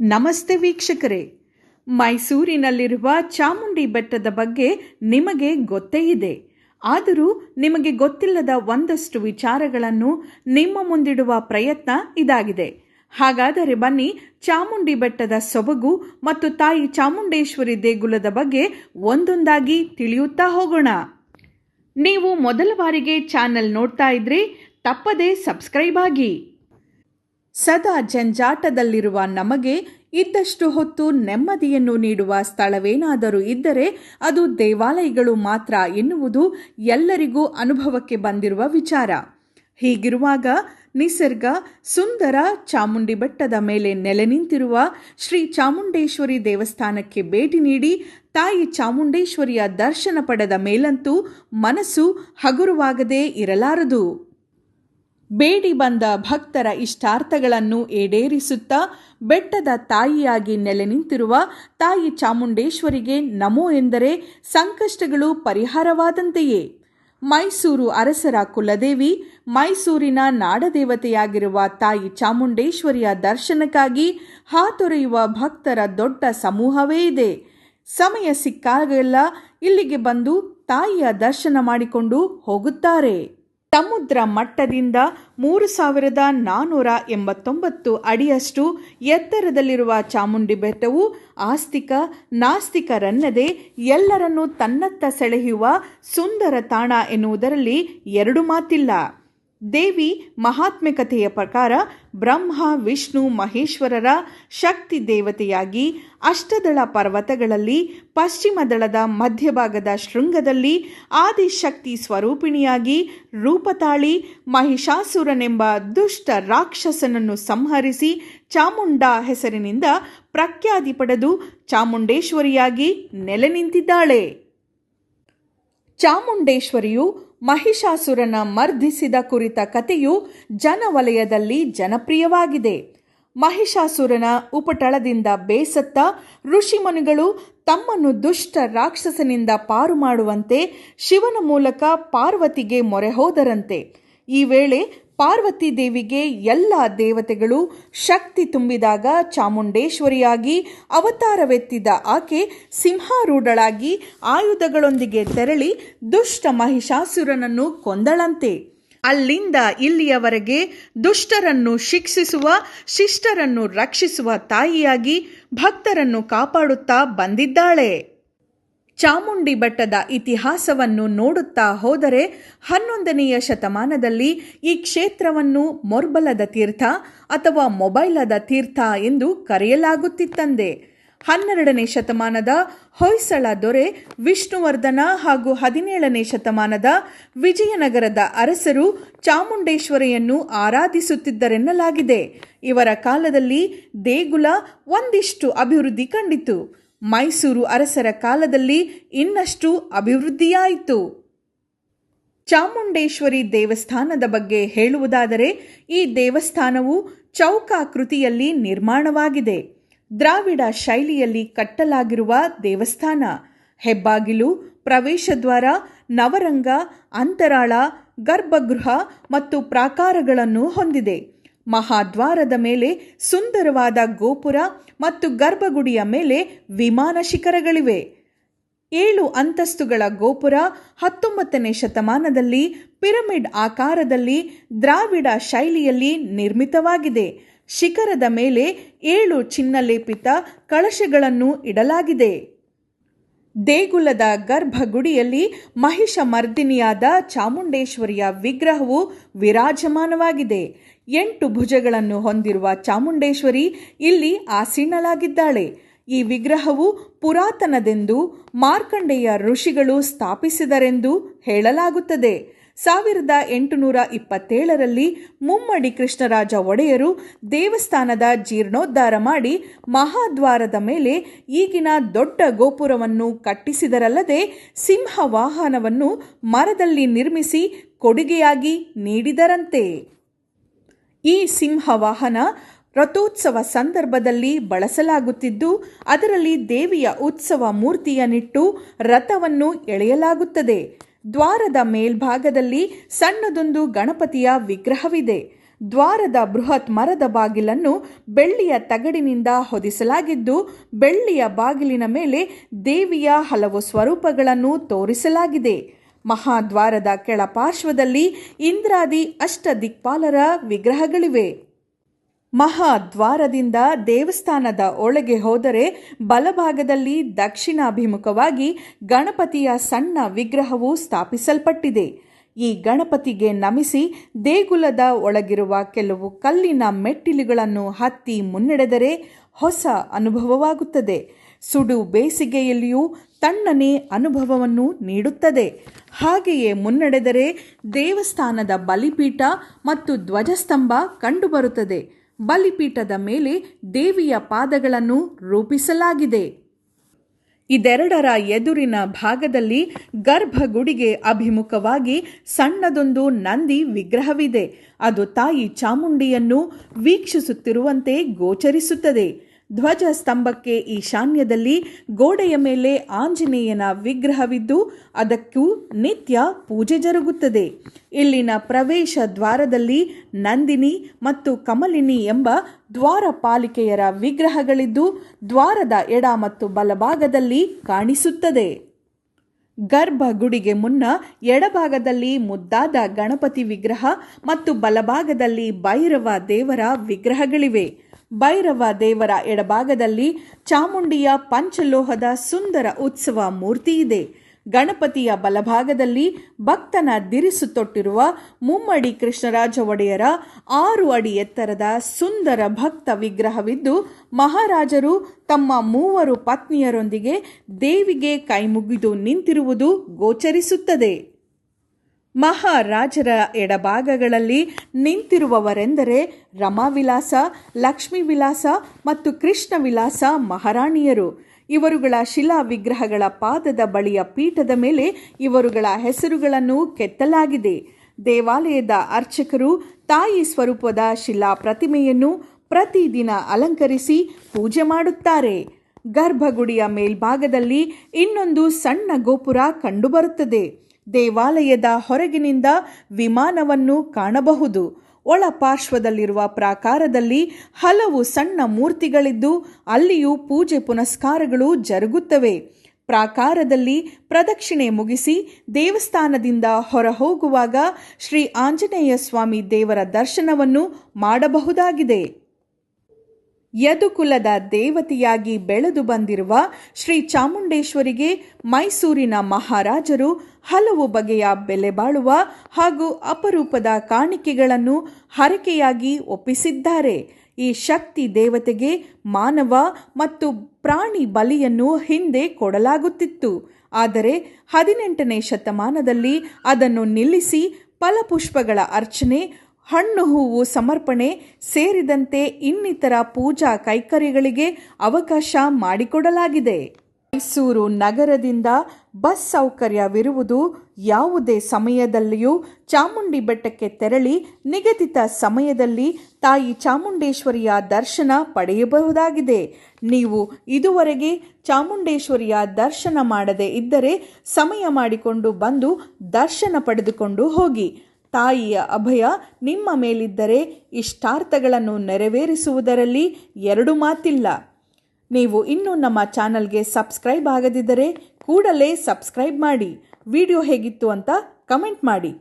ನಮಸ್ತೆ ವೀಕ್ಷಕರೇ. ಮೈಸೂರಿನಲ್ಲಿರುವ ಚಾಮುಂಡಿ ಬೆಟ್ಟದ ಬಗ್ಗೆ ನಿಮಗೆ ಗೊತ್ತೇ ಇದೆ. ಆದರೂ ನಿಮಗೆ ಗೊತ್ತಿಲ್ಲದ ಒಂದಷ್ಟು ವಿಚಾರಗಳನ್ನು ನಿಮ್ಮ ಮುಂದಿಡುವ ಪ್ರಯತ್ನ ಇದಾಗಿದೆ. ಹಾಗಾದರೆ ಬನ್ನಿ ಚಾಮುಂಡಿ ಬೆಟ್ಟದ ಸೊಬಗು ಮತ್ತು ತಾಯಿ ಚಾಮುಂಡೇಶ್ವರಿ ದೇಗುಲದ ಬಗ್ಗೆ ಒಂದೊಂದಾಗಿ ತಿಳಿಯುತ್ತಾ ಹೋಗೋಣ. ನೀವು ಮೊದಲ ಬಾರಿಗೆ ಚಾನೆಲ್ ನೋಡ್ತಾ ಇದ್ರೆ ತಪ್ಪದೇ ಸಬ್ಸ್ಕ್ರೈಬ್ ಆಗಿ. ಸದಾ ಜಂಜಾಟದಲ್ಲಿರುವ ನಮಗೆ ಇದ್ದಷ್ಟು ಹೊತ್ತು ನೆಮ್ಮದಿಯನ್ನು ನೀಡುವ ಸ್ಥಳವೇನಾದರೂ ಇದ್ದರೆ ಅದು ದೇವಾಲಯಗಳು ಮಾತ್ರ ಎನ್ನುವುದು ಎಲ್ಲರಿಗೂ ಅನುಭವಕ್ಕೆ ಬಂದಿರುವ ವಿಚಾರ. ಹೀಗಿರುವಾಗ ನಿಸರ್ಗ ಸುಂದರ ಚಾಮುಂಡಿ ಬೆಟ್ಟದ ಮೇಲೆ ನೆಲೆ ನಿಂತಿರುವ ಶ್ರೀ ಚಾಮುಂಡೇಶ್ವರಿ ದೇವಸ್ಥಾನಕ್ಕೆ ಭೇಟಿ ನೀಡಿ ತಾಯಿ ಚಾಮುಂಡೇಶ್ವರಿಯ ದರ್ಶನ ಪಡೆದ ಮೇಲಂತೂ ಮನಸ್ಸು ಹಗುರವಾಗದೇ ಇರಲಾರದು. ಬೇಡಿ ಬಂದ ಭಕ್ತರ ಇಷ್ಟಾರ್ಥಗಳನ್ನು ಈಡೇರಿಸುತ್ತಾ ಬೆಟ್ಟದ ತಾಯಿಯಾಗಿ ನೆಲೆ ನಿಂತಿರುವ ತಾಯಿ ಚಾಮುಂಡೇಶ್ವರಿಗೆ ನಮೋ ಎಂದರೆ ಸಂಕಷ್ಟಗಳು ಪರಿಹಾರವಾದಂತೆಯೇ. ಮೈಸೂರು ಅರಸರ ಕುಲದೇವಿ, ಮೈಸೂರಿನ ನಾಡದೇವತೆಯಾಗಿರುವ ತಾಯಿ ಚಾಮುಂಡೇಶ್ವರಿಯ ದರ್ಶನಕ್ಕಾಗಿ ಹಾತೊರೆಯುವ ಭಕ್ತರ ದೊಡ್ಡ ಸಮೂಹವೇ ಇದೆ. ಸಮಯ ಸಿಕ್ಕಾಗೆಲ್ಲ ಇಲ್ಲಿಗೆ ಬಂದು ತಾಯಿಯ ದರ್ಶನ ಮಾಡಿಕೊಂಡು ಹೋಗುತ್ತಾರೆ. ಸಮುದ್ರ ಮಟ್ಟದಿಂದ ಮೂರು ಸಾವಿರದ ನಾನ್ನೂರ ಎಂಬತ್ತೊಂಬತ್ತು ಅಡಿಯಷ್ಟು ಎತ್ತರದಲ್ಲಿರುವ ಚಾಮುಂಡಿ ಬೆಟ್ಟವು ಆಸ್ತಿಕ, ನಾಸ್ತಿಕರನ್ನದೇ ಎಲ್ಲರನ್ನೂ ತನ್ನತ್ತ ಸೆಳೆಯುವ ಸುಂದರ ತಾಣ ಎನ್ನುವುದರಲ್ಲಿ ಎರಡು ಮಾತಿಲ್ಲ. ದೇವಿ ಮಹಾತ್ಮಿಕತೆಯ ಪ್ರಕಾರ ಬ್ರಹ್ಮ, ವಿಷ್ಣು, ಮಹೇಶ್ವರರ ಶಕ್ತಿ ದೇವತೆಯಾಗಿ ಅಷ್ಟದಳ ಪರ್ವತಗಳಲ್ಲಿ ಪಶ್ಚಿಮ ದಳದ ಮಧ್ಯಭಾಗದ ಶೃಂಗದಲ್ಲಿ ಆದಿಶಕ್ತಿ ಸ್ವರೂಪಿಣಿಯಾಗಿ ರೂಪತಾಳಿ ಮಹಿಷಾಸುರನೆಂಬ ದುಷ್ಟ ರಾಕ್ಷಸನನ್ನು ಸಂಹರಿಸಿ ಚಾಮುಂಡ ಹೆಸರಿನಿಂದ ಪ್ರಖ್ಯಾತಿ ಪಡೆದು ಚಾಮುಂಡೇಶ್ವರಿಯಾಗಿ ನೆಲೆ ನಿಂತಿದ್ದಾಳೆ. ಚಾಮುಂಡೇಶ್ವರಿಯು ಮಹಿಷಾಸುರನ ಮರ್ಧಿಸಿದ ಕುರಿತ ಕಥೆಯು ಜನವಲಯದಲ್ಲಿ ಜನಪ್ರಿಯವಾಗಿದೆ. ಮಹಿಷಾಸುರನ ಉಪಟಳದಿಂದ ಬೇಸತ್ತ ಋಷಿಮುನಿಗಳು ತಮ್ಮನ್ನು ದುಷ್ಟ ರಾಕ್ಷಸನಿಂದ ಪಾರು ಮಾಡುವಂತೆ ಶಿವನ ಮೂಲಕ ಪಾರ್ವತಿಗೆ ಮೊರೆ ಹೋದರಂತೆ. ಈ ವೇಳೆ ಪಾರ್ವತಿ ದೇವಿಗೆ ಎಲ್ಲ ದೇವತೆಗಳು ಶಕ್ತಿ ತುಂಬಿದಾಗ ಚಾಮುಂಡೇಶ್ವರಿಯಾಗಿ ಅವತಾರವೆತ್ತಿದ ಆಕೆ ಸಿಂಹಾರೂಢಳಾಗಿ ಆಯುಧಗಳೊಂದಿಗೆ ತೆರಳಿ ದುಷ್ಟ ಮಹಿಷಾಸುರನನ್ನು ಕೊಂದಳಂತೆ. ಅಲ್ಲಿಂದ ಇಲ್ಲಿಯವರೆಗೆ ದುಷ್ಟರನ್ನು ಶಿಕ್ಷಿಸುವ, ಶಿಷ್ಟರನ್ನು ರಕ್ಷಿಸುವ ತಾಯಿಯಾಗಿ ಭಕ್ತರನ್ನು ಕಾಪಾಡುತ್ತಾ ಬಂದಿದ್ದಾಳೆ. ಚಾಮುಂಡಿ ಬೆಟ್ಟದ ಇತಿಹಾಸವನ್ನು ನೋಡುತ್ತಾ ಹೋದರೆ ಹನ್ನೊಂದನೆಯ ಶತಮಾನದಲ್ಲಿ ಈ ಕ್ಷೇತ್ರವನ್ನು ಮೊರ್ಬಲದ ತೀರ್ಥ ಅಥವಾ ಮೊಬೈಲದ ತೀರ್ಥ ಎಂದು ಕರೆಯಲಾಗುತ್ತಿತ್ತಂದೆ ಹನ್ನೆರಡನೇ ಶತಮಾನದ ಹೊಯ್ಸಳ ದೊರೆ ವಿಷ್ಣುವರ್ಧನ ಹಾಗೂ ಹದಿನೇಳನೇ ಶತಮಾನದ ವಿಜಯನಗರದ ಅರಸರು ಚಾಮುಂಡೇಶ್ವರಿಯನ್ನು ಆರಾಧಿಸುತ್ತಿದ್ದರೆನ್ನಲಾಗಿದೆ. ಇವರ ಕಾಲದಲ್ಲಿ ದೇಗುಲ ಒಂದಿಷ್ಟು ಅಭಿವೃದ್ಧಿ ಕಂಡಿತು. ಮೈಸೂರು ಅರಸರ ಕಾಲದಲ್ಲಿ ಇನ್ನಷ್ಟು ಅಭಿವೃದ್ಧಿಯಾಯಿತು. ಚಾಮುಂಡೇಶ್ವರಿ ದೇವಸ್ಥಾನದ ಬಗ್ಗೆ ಹೇಳುವುದಾದರೆ, ಈ ದೇವಸ್ಥಾನವು ಚೌಕಾಕೃತಿಯಲ್ಲಿ ನಿರ್ಮಾಣವಾಗಿದೆ. ದ್ರಾವಿಡ ಶೈಲಿಯಲ್ಲಿ ಕಟ್ಟಲಾಗಿರುವ ದೇವಸ್ಥಾನ. ಹೆಬ್ಬಾಗಿಲು, ಪ್ರವೇಶದ್ವಾರ, ನವರಂಗ, ಅಂತರಾಳ, ಗರ್ಭಗೃಹ ಮತ್ತು ಪ್ರಾಕಾರಗಳನ್ನು ಹೊಂದಿದೆ. ಮಹಾದ್ವಾರದ ಮೇಲೆ ಸುಂದರವಾದ ಗೋಪುರ ಮತ್ತು ಗರ್ಭಗುಡಿಯ ಮೇಲೆ ವಿಮಾನ ಶಿಖರಗಳಿವೆ. ಏಳು ಅಂತಸ್ತುಗಳ ಗೋಪುರ ಹತ್ತೊಂಬತ್ತನೇ ಶತಮಾನದಲ್ಲಿ ಪಿರಮಿಡ್ ಆಕಾರದಲ್ಲಿ ದ್ರಾವಿಡ ಶೈಲಿಯಲ್ಲಿ ನಿರ್ಮಿತವಾಗಿದೆ. ಶಿಖರದ ಮೇಲೆ ಏಳು ಚಿನ್ನಲೇಪಿತ ಕಳಶಗಳನ್ನು ಇಡಲಾಗಿದೆ. ದೇಗುಲದ ಗರ್ಭಗುಡಿಯಲ್ಲಿ ಮಹಿಷ ಮರ್ದಿನಿಯಾದ ಚಾಮುಂಡೇಶ್ವರಿಯ ವಿಗ್ರಹವು ವಿರಾಜಮಾನವಾಗಿದೆ. ಎಂಟು ಭುಜಗಳನ್ನು ಹೊಂದಿರುವ ಚಾಮುಂಡೇಶ್ವರಿ ಇಲ್ಲಿ ಆಸೀನಳಾಗಿದ್ದಾಳೆ. ಈ ವಿಗ್ರಹವು ಪುರಾತನದೆಂದು ಮಾರ್ಕಂಡೇಯ ಋಷಿಗಳು ಸ್ಥಾಪಿಸಿದರೆಂದು ಹೇಳಲಾಗುತ್ತದೆ. ಸಾವಿರದ ಎಂಟುನೂರ ಇಪ್ಪತ್ತೇಳರಲ್ಲಿ ಮುಮ್ಮಡಿ ಕೃಷ್ಣರಾಜ ಒಡೆಯರು ದೇವಸ್ಥಾನದ ಜೀರ್ಣೋದ್ಧಾರ ಮಾಡಿ ಮಹಾದ್ವಾರದ ಮೇಲೆ ಈಗಿನ ದೊಡ್ಡ ಗೋಪುರವನ್ನು ಕಟ್ಟಿಸಿದರಲ್ಲದೆ ಸಿಂಹ ವಾಹನವನ್ನು ಮರದಲ್ಲಿ ನಿರ್ಮಿಸಿ ಕೊಡುಗೆಯಾಗಿ ನೀಡಿದರಂತೆ. ಈ ಸಿಂಹ ವಾಹನ ರಥೋತ್ಸವ ಸಂದರ್ಭದಲ್ಲಿ ಬಳಸಲಾಗುತ್ತಿದ್ದು, ಅದರಲ್ಲಿ ದೇವಿಯ ಉತ್ಸವ ಮೂರ್ತಿಯನ್ನಿಟ್ಟು ರಥವನ್ನು ಎಳೆಯಲಾಗುತ್ತದೆ. ದ್ವಾರದ ಮೇಲ್ಭಾಗದಲ್ಲಿ ಸಣ್ಣದೊಂದು ಗಣಪತಿಯ ವಿಗ್ರಹವಿದೆ. ದ್ವಾರದ ಬೃಹತ್ ಮರದ ಬಾಗಿಲನ್ನು ಬೆಳ್ಳಿಯ ತಗಡಿನಿಂದ ಹೊದಿಸಲಾಗಿದ್ದು, ಬೆಳ್ಳಿಯ ಬಾಗಿಲಿನ ಮೇಲೆ ದೇವಿಯ ಹಲವು ಸ್ವರೂಪಗಳನ್ನು ತೋರಿಸಲಾಗಿದೆ. ಮಹಾದ್ವಾರದ ಕೆಳಪಾರ್ಶ್ವದಲ್ಲಿ ಇಂದ್ರಾದಿ ಅಷ್ಟ ದಿಕ್ಪಾಲರ ವಿಗ್ರಹಗಳಿವೆ. ಮಹಾದ್ವಾರದಿಂದ ದೇವಸ್ಥಾನದ ಒಳಗೆ ಹೋದರೆ ಬಲಭಾಗದಲ್ಲಿ ದಕ್ಷಿಣಾಭಿಮುಖವಾಗಿ ಗಣಪತಿಯ ಸಣ್ಣ ವಿಗ್ರಹವು ಸ್ಥಾಪಿಸಲ್ಪಟ್ಟಿದೆ. ಈ ಗಣಪತಿಗೆ ನಮಿಸಿ ದೇಗುಲದ ಒಳಗಿರುವ ಕೆಲವು ಕಲ್ಲಿನ ಮೆಟ್ಟಿಲುಗಳನ್ನು ಹತ್ತಿ ಮುನ್ನಡೆದರೆ ಹೊಸ ಅನುಭವವಾಗುತ್ತದೆ. ಸುಡು ಬೇಸಿಗೆಯಲ್ಲಿಯೂ ತಣ್ಣನೆ ಅನುಭವವನ್ನು ನೀಡುತ್ತದೆ. ಹಾಗೆಯೇ ಮುನ್ನಡೆದರೆ ದೇವಸ್ಥಾನದ ಬಲಿಪೀಠ ಮತ್ತು ಧ್ವಜಸ್ತಂಭ ಕಂಡುಬರುತ್ತದೆ. ಬಲಿಪೀಠದ ಮೇಲೆ ದೇವಿಯ ಪಾದಗಳನ್ನು ರೂಪಿಸಲಾಗಿದೆ. ಇದೆರಡರ ಎದುರಿನ ಭಾಗದಲ್ಲಿ ಗರ್ಭಗುಡಿಗೆ ಅಭಿಮುಖವಾಗಿ ಸಣ್ಣದೊಂದು ನಂದಿ ವಿಗ್ರಹವಿದೆ. ಅದು ತಾಯಿ ಚಾಮುಂಡಿಯನ್ನು ವೀಕ್ಷಿಸುತ್ತಿರುವಂತೆ ಗೋಚರಿಸುತ್ತದೆ. ಧ್ವಜ ಸ್ತಂಭಕ್ಕೆ ಈಶಾನ್ಯದಲ್ಲಿ ಗೋಡೆಯ ಮೇಲೆ ಆಂಜನೇಯನ ವಿಗ್ರಹವಿದ್ದು, ಅದಕ್ಕೂ ನಿತ್ಯ ಪೂಜೆ ಜರುಗುತ್ತದೆ. ಇಲ್ಲಿನ ಪ್ರವೇಶ ದ್ವಾರದಲ್ಲಿ ನಂದಿನಿ ಮತ್ತು ಕಮಲಿನಿ ಎಂಬ ದ್ವಾರಪಾಲಿಕೆಯರ ವಿಗ್ರಹಗಳಿದ್ದು, ದ್ವಾರದ ಎಡ ಮತ್ತು ಬಲಭಾಗದಲ್ಲಿ ಕಾಣಿಸುತ್ತದೆ. ಗರ್ಭಗುಡಿಗೆ ಮುನ್ನ ಎಡಭಾಗದಲ್ಲಿ ಮುದ್ದಾದ ಗಣಪತಿ ವಿಗ್ರಹ ಮತ್ತು ಬಲಭಾಗದಲ್ಲಿ ಭೈರವ ದೇವರ ವಿಗ್ರಹಗಳಿವೆ. ಭೈರವ ದೇವರ ಎಡಭಾಗದಲ್ಲಿ ಚಾಮುಂಡಿಯ ಪಂಚಲೋಹದ ಸುಂದರ ಉತ್ಸವ ಮೂರ್ತಿ ಇದೆ. ಗಣಪತಿಯ ಬಲಭಾಗದಲ್ಲಿ ಭಕ್ತನ ದಿರಿಸು ತೊಟ್ಟಿರುವ ಮುಮ್ಮಡಿ ಕೃಷ್ಣರಾಜ ಒಡೆಯರ ಆರು ಅಡಿ ಎತ್ತರದ ಸುಂದರ ಭಕ್ತ ವಿಗ್ರಹವಿದ್ದು, ಮಹಾರಾಜರು ತಮ್ಮ ಮೂವರು ಪತ್ನಿಯರೊಂದಿಗೆ ದೇವಿಗೆ ಕೈಮುಗಿದು ನಿಂತಿರುವುದು ಗೋಚರಿಸುತ್ತದೆ. ಮಹಾರಾಜರ ಎಡಭಾಗಗಳಲ್ಲಿ ನಿಂತಿರುವವರೆಂದರೆ ರಮಾವಿಲಾಸ ಲಕ್ಷ್ಮೀ ವಿಲಾಸ ಮತ್ತು ಕೃಷ್ಣ ವಿಲಾಸ ಮಹಾರಾಣಿಯರು. ಇವರುಗಳ ಶಿಲಾ ವಿಗ್ರಹಗಳ ಪಾದದ ಬಳಿಯ ಪೀಠದ ಮೇಲೆ ಇವರುಗಳ ಹೆಸರುಗಳನ್ನು ಕೆತ್ತಲಾಗಿದೆ. ದೇವಾಲಯದ ಅರ್ಚಕರು ತಾಯಿ ಸ್ವರೂಪದ ಶಿಲಾ ಪ್ರತಿಮೆಯನ್ನು ಪ್ರತಿದಿನ ಅಲಂಕರಿಸಿ ಪೂಜೆ ಮಾಡುತ್ತಾರೆ. ಗರ್ಭಗುಡಿಯ ಮೇಲ್ಭಾಗದಲ್ಲಿ ಇನ್ನೊಂದು ಸಣ್ಣ ಗೋಪುರ ಕಂಡುಬರುತ್ತದೆ. ದೇವಾಲಯದ ಹೊರಗಿನಿಂದ ವಿಮಾನವನ್ನು ಕಾಣಬಹುದು. ಒಳ ಪಾರ್ಶ್ವದಲ್ಲಿರುವ ಪ್ರಾಕಾರದಲ್ಲಿ ಹಲವು ಸಣ್ಣ ಮೂರ್ತಿಗಳಿದ್ದು, ಅಲ್ಲಿಯೂ ಪೂಜೆ ಪುನಸ್ಕಾರಗಳು ಜರುಗುತ್ತವೆ. ಪ್ರಾಕಾರದಲ್ಲಿ ಪ್ರದಕ್ಷಿಣೆ ಮುಗಿಸಿ ದೇವಸ್ಥಾನದಿಂದ ಹೊರ ಹೋಗುವಾಗ ಶ್ರೀ ಆಂಜನೇಯ ಸ್ವಾಮಿ ದೇವರ ದರ್ಶನವನ್ನು ಮಾಡಬಹುದಾಗಿದೆ. ಯದುಕುಲದ ದೇವತೆಯಾಗಿ ಬೆಳೆದು ಬಂದಿರುವ ಶ್ರೀ ಚಾಮುಂಡೇಶ್ವರಿಗೆ ಮೈಸೂರಿನ ಮಹಾರಾಜರು ಹಲವು ಬಗೆಯ ಬೆಲೆ ಬಾಳುವ ಹಾಗೂ ಅಪರೂಪದ ಕಾಣಿಕೆಗಳನ್ನು ಹರಕೆಯಾಗಿ ಒಪ್ಪಿಸಿದ್ದಾರೆ. ಈ ಶಕ್ತಿ ದೇವತೆಗೆ ಮಾನವ ಮತ್ತು ಪ್ರಾಣಿ ಬಲಿಯನ್ನು ಹಿಂದೆ ಕೊಡಲಾಗುತ್ತಿತ್ತು. ಆದರೆ ಹದಿನೆಂಟನೇ ಶತಮಾನದಲ್ಲಿ ಅದನ್ನು ನಿಲ್ಲಿಸಿ ಫಲಪುಷ್ಪಗಳ ಅರ್ಚನೆ ಹಣ್ಣು ಹೂವು ಸಮರ್ಪಣೆ ಸೇರಿದಂತೆ ಇನ್ನಿತರ ಪೂಜಾ ಕೈಕರ್ಯಗಳಿಗೆ ಅವಕಾಶ ಮಾಡಿಕೊಡಲಾಗಿದೆ. ಮೈಸೂರು ನಗರದಿಂದ ಬಸ್ ಸೌಕರ್ಯವಿರುವುದು ಯಾವುದೇ ಸಮಯದಲ್ಲಿಯೂ ಚಾಮುಂಡಿ ಬೆಟ್ಟಕ್ಕೆ ತೆರಳಿ ನಿಗದಿತ ಸಮಯದಲ್ಲಿ ತಾಯಿ ಚಾಮುಂಡೇಶ್ವರಿಯ ದರ್ಶನ ಪಡೆಯಬಹುದಾಗಿದೆ. ನೀವು ಇದುವರೆಗೆ ಚಾಮುಂಡೇಶ್ವರಿಯ ದರ್ಶನ ಮಾಡದೇ ಇದ್ದರೆ ಸಮಯ ಮಾಡಿಕೊಂಡು ಬಂದು ದರ್ಶನ ಪಡೆದುಕೊಂಡು ಹೋಗಿ. ತಾಯಿಯ ಅಭಯ ನಿಮ್ಮ ಮೇಲಿದ್ದರೆ ಇಷ್ಟಾರ್ಥಗಳನ್ನು ನೆರವೇರಿಸುವುದರಲ್ಲಿ ಎರಡು ಮಾತಿಲ್ಲ. ನೀವು ಇನ್ನೂ ನಮ್ಮ ಚಾನಲ್ಗೆ ಸಬ್ಸ್ಕ್ರೈಬ್ ಆಗದಿದ್ದರೆ ಕೂಡಲೇ ಸಬ್ಸ್ಕ್ರೈಬ್ ಮಾಡಿ. ವಿಡಿಯೋ ಹೇಗಿತ್ತು ಅಂತ ಕಮೆಂಟ್ ಮಾಡಿ.